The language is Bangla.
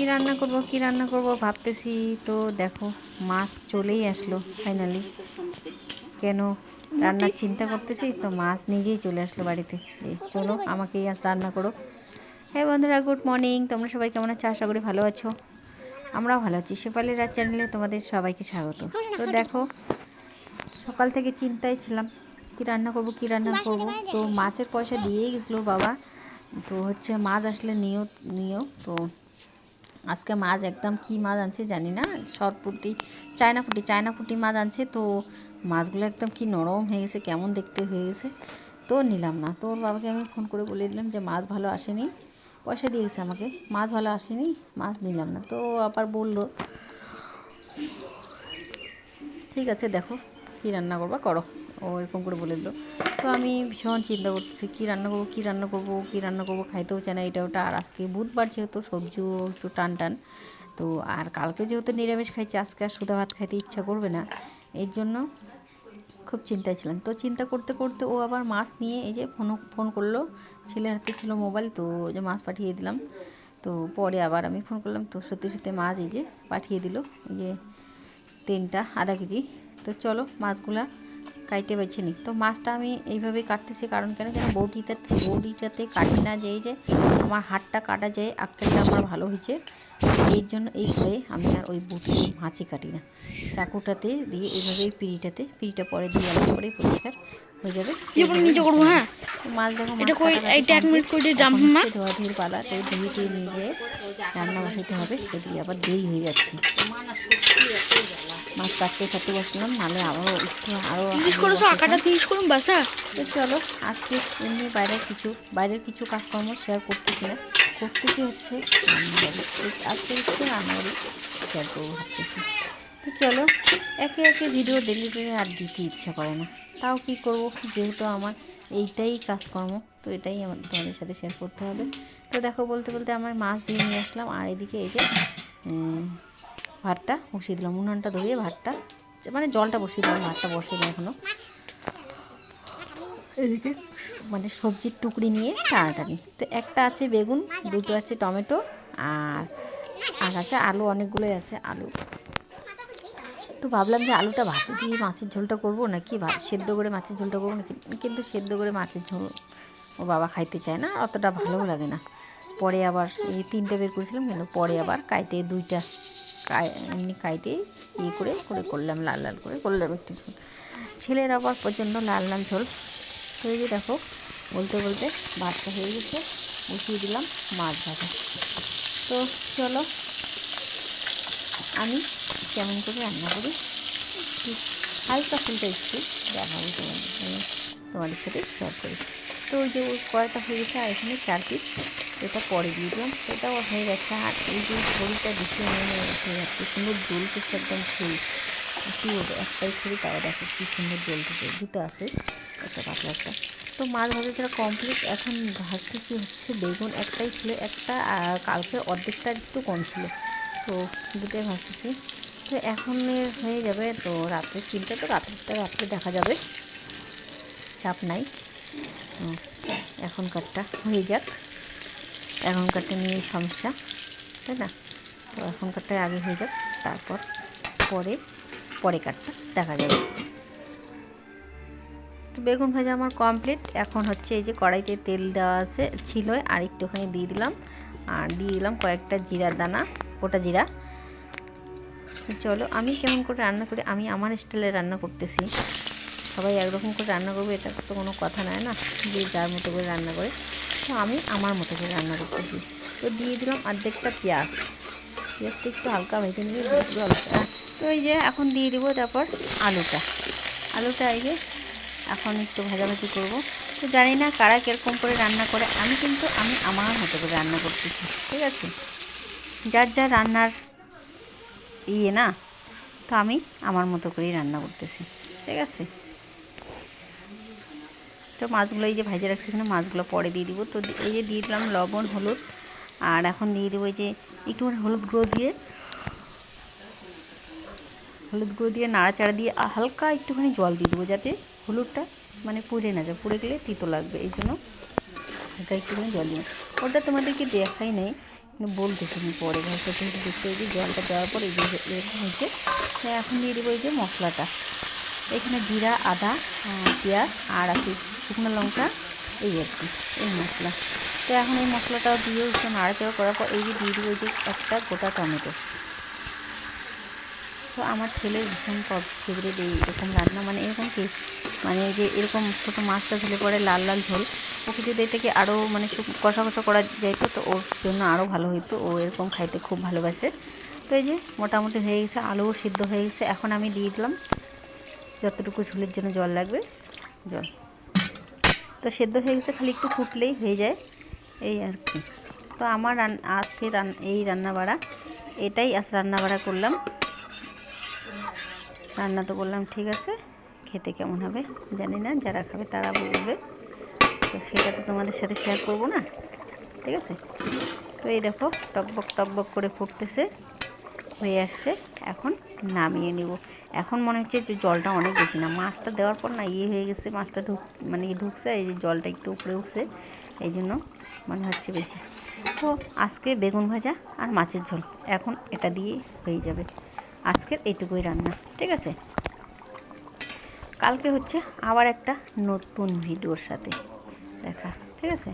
কি রান্না করব, কি রান্না করব ভাবতেছি। তো দেখো, মাছ চলেই আসলো ফাইনালি কেন? রান্নার চিন্তা করতেছি, তো মাছ নিজেই চলে আসলো বাড়িতে। এই, চলো, আমাকেই আজ রান্না করো। হ্যাঁ বন্ধুরা গুড মর্নিং তোমরা সবাই কেমন আছো? আশা করি ভালো আছো। আমরাও ভালো আছি। শেফালি রাত চ্যানেলে তোমাদের সবাইকে স্বাগত। তো দেখো, সকাল থেকে চিন্তায় ছিলাম, কি রান্না করব, কি রান্না করব? তো মাছের পয়সা দিয়েই গেছিল বাবা। তো হচ্ছে মাছ আসলে নিও নিও তো আজকে মাছ একদম কি মাছ আনছে জানি না, সরপুটি চায়না ফুটি চায়না ফুটি মাছ আনছে। তো মাছগুলো একদম কি নরম হয়ে গেছে, কেমন দেখতে হয়ে গেছে। তো নিলাম না, তো ওর বাবাকে আমি ফোন করে বলে দিলাম যে মাছ ভালো আসেনি। পয়সা দিয়ে গেছে আমাকে, মাছ ভালো আসেনি, মাছ নিলাম না। তো আবার বলল, ঠিক আছে দেখো কী রান্না করবা, করো। ও এরকম করে বলে দিল। তো আমি ভীষণ চিন্তা করতেছি, কী রান্না করব, কী রান্না করব, কী রান্না করব খাইতেও চায় না, এটা ওটা। আর আজকে বুধবার যেহেতু, সবজিও একটু টান টান তো আর কালকে যেহেতু নিরামিষ খাইছি, আজকে আর সুদা ভাত খাইতে ইচ্ছা করবে না। এর জন্য খুব চিন্তায় ছিলাম। তো চিন্তা করতে করতে ও আবার মাছ নিয়ে এই যে ফোন ফোন করল। ছেলের হাতে ছিল মোবাইল, তো যে মাছ পাঠিয়ে দিলাম। তো পরে আবার আমি ফোন করলাম, তো সত্যি সত্যি মাছ এই যে পাঠিয়ে দিল। যে তিনটা, আধা কেজি। তো চলো মাছগুলা কাইটে বেছে নিই তো মাছটা আমি এইভাবেই কাটতেছি কারণ কেন যেন বৌটিতে বৌটিটাতে কাটি না যেই যে আমার হাতটা কাটা যায় আক্কেলটা আমার ভালো হয়েছে এই জন্য এই ভয়ে আমি আর ওই বটি মাছই কাটি না। চাকুটাতে দিয়ে এইভাবে এই পিড়িটাতে পিড়িটা পরে দিয়ে আলাদা করে পরিষ্কার হয়ে যাবে। নিজে করব হ্যাঁ? মাছ দেখো এটা কই কাটাকাটি এক মিনিট করে জাম এখন ধোয়া ধুয়ে পালা তো ধুয়ে নিয়ে যেয়ে রান্না বসাতে হবে এদিকে আবার দেরি হয়ে যাচ্ছে। মাছ কাটতে কাটতে বসলাম নাহলে আবারও একটু আরও তিরিশ করেছ আঁকাটা তিরিশ করুন বাসা। তো চলো আজকে এমনি বাইরের কিছু বাইরের কিছু কাজকর্ম শেয়ার করতেছি না। করতেছি হচ্ছে আজকে একটু রান্নাবাড়ি শেয়ার করব ভাবতেছি। তো চলো একে একে ভিডিও ডেলি ডেলি আর দিতে ইচ্ছা করে না। তাও কি করব? যেহেতু আমার এইটাই কাজকর্ম তো এটাই আমার তোমাদের সাথে শেয়ার করতে হবে। তো দেখো বলতে বলতে আমার মাছ দিয়ে নিয়ে আসলাম। আর এদিকে এই যে ভাতটা বসিয়ে দিলাম উনানটা ধরিয়ে ভাতটা মানে জলটা বসিয়ে দিলাম ভাতটা বসিয়ে দিলাম এখনও এদিকে মানে সবজির টুকরি নিয়ে টানাটানি। তো একটা আছে বেগুন দুটো আছে টমেটো আর আর আছে আলু অনেকগুলোই আছে আলু। তো ভাবলাম যে আলুটা ভাতে দিয়ে মাছের ঝোলটা করব নাকি ভাত সেদ্ধ করে মাছের ঝোলটা করব নাকি? কিন্তু সেদ্ধ করে মাছের ঝোল ও বাবা খাইতে চায় না অতটা ভালোও লাগে না। পরে আবার এই তিনটে বের করেছিলাম কিন্তু পরে আবার কাইটে দুইটা এমনি কাইটে ইয়ে করে করে করলাম, লাল লাল করে করলাম একটু ঝোল। ছেলের আবার প্রচণ্ড লাল লাল ঝোল। তো এই যে দেখো, বলতে বলতে ভাতটা হয়ে গেছে, বসিয়ে দিলাম মাছ ভাজা। তো চলো, আমি কেমন করে রান্না করি হালকা ফুলটা একটু দেখাবো তোমাদের তোমাদের সাথে শেয়ার করি। তো ওই যে কড়াইটা হয়ে গেছে, আর এখানে চার পিস এটা পরে দিয়ে দিলাম সেটাও হয়ে গেছে। আর এই যে ঝোলটা দেখে মনে হয়ে যাচ্ছে সুন্দর করছে একদম ফুল কী বলব একটাই ছবি তাও দেখো কী সুন্দর জ্বলতেছে। দুটো আছে, একটা পাতলা একটা। তো মাছ ভাজা ছাড়া কমপ্লিট এখন ভাজতেছি হচ্ছে? বেগুন একটাই ছিল, একটা কালকে অর্ধেকটা একটু কম ছিল। তো দুটোই ভাজতেছি। তো এখন হয়ে যাবে তো রাত্রে চিন্তা তো রাত্রিটা রাত্রে দেখা যাবে। চাপ নাই। এখনকারটা হয়ে যাক। এখনকারটা নিয়ে সমস্যা, তাই না? তো এখনকারটা আগে হয়ে যাক, তারপর পরে পরে কাটটা দেখা যাবে। তো বেগুন ভাজা আমার কমপ্লিট এখন হচ্ছে এই যে কড়াইতে তেল দেওয়া আছে, ছিল, আর একটুখানি দিয়ে দিলাম। আর দিয়ে দিলাম কয়েকটা জিরা দানা, গোটা জিরা। চলো, আমি কেমন করে রান্না করি? আমি আমার স্টাইলে রান্না করতেছি। সবাই একরকম করে রান্না করবে, এটা তো কোনো কথা নয় না, যে যার মতো করে রান্না করে। আমি আমার মতো করে রান্না করতেছি। তো দিয়ে দিলাম অর্ধেকটা পেঁয়াজ। পেঁয়াজটা একটু হালকা ভেজে নিয়ে দিয়ে হালকা তো এই যে এখন দিয়ে দেবো তারপর আলুটা। আলুটা এই যে এখন একটু ভাজাভাজি করব। তো জানি না কারা কীরকম করে রান্না করে। আমি কিন্তু, আমি আমার মতো করে রান্না করতেছি, ঠিক আছে? যার যা রান্নার ইয়ে না, তো আমি আমার মতো করেই রান্না করতেছি, ঠিক আছে? তো মাছগুলো এই যে ভেজে রাখছি, এখানে মাছগুলো পরে দিয়ে দিব। তো এই যে দিয়ে দিলাম লবণ, হলুদ, আর এখন দিয়ে দেবো এই যে একটু হলুদ গুঁড়ো দিয়ে, হলুদ গুঁড়ো দিয়ে নাড়াচাড়া দিয়ে হালকা একটুখানি জল দিয়ে দেবো যাতে হলুদটা মানে পুড়ে না যায়, পুড়ে গেলে তিতো লাগবে, এই জন্য হালকা একটুখানি জল দিয়ে ওটা তোমাদেরকে দেখাই নেই বলতেছি আমি পরে ভাষা থেকে দেখতে যে জলটা দেওয়ার পর এই যে এরকম হয়েছে। এখন দিয়ে দেবো এই যে মশলাটা, এখানে জিরা, আদা পেঁয়াজ, আর আছে শুকনো লঙ্কা, এই আর কি, এই মশলা। তো এখন এই মশলাটাও দিয়ে একটু নাড়াচাড়া করার পর এই যে দিয়ে দেবো যে একটা গোটা টমেটো। তো আমার ছেলের ভীষণ ফেভারিট এই এরকম রান্না। মানে এরকম কি? মানে যে এরকম ছোটো মাছটা ঝুলে পরে লাল লাল ঝোল। ওকে যদি এটাকে আরও মানে কষা কষা করা যাইতো তো ওর জন্য আরও ভালো হইতো। ও এরকম খাইতে খুব ভালোবাসে। তো এই যে মোটামুটি হয়ে গেছে, আলুও সিদ্ধ হয়ে গেছে। এখন আমি দিয়ে দিলাম যতটুকু ঝোলের জন্য জল লাগবে। জল। তো সেদ্ধ হয়ে গেছে, খালি একটু ফুটলেই হয়ে যায়। এই আর কি। তো আমার রান আজকে রান, এই রান্না বাড়া এটাই আজ রান্না বাড়া করলাম। রান্না তো করলাম, ঠিক আছে। খেতে কেমন হবে জানি না, যারা খাবে তারা বলবে। তো সেটা তো তোমাদের সাথে শেয়ার করব না, ঠিক আছে? তো এই দেখো, টকবক টকবক করে ফুটতেছে, হয়ে আসছে। এখন নামিয়ে নেব। এখন মনে হচ্ছে যে জলটা অনেক বেশি না। মাছটা দেওয়ার পর না ইয়ে হয়ে গেছে, মাছটা ঢুক মানে ঢুকছে, এই যে জলটা একটু উপরে উঠছে, এই জন্য মনে হচ্ছে বেশি। তো আজকে বেগুন ভাজা আর মাছের ঝোল, এখন এটা দিয়ে হয়ে যাবে আজকের এইটুকুই রান্না, ঠিক আছে? কালকে হচ্ছে আবার একটা নতুন ভিডিওর সাথে দেখা, ঠিক আছে?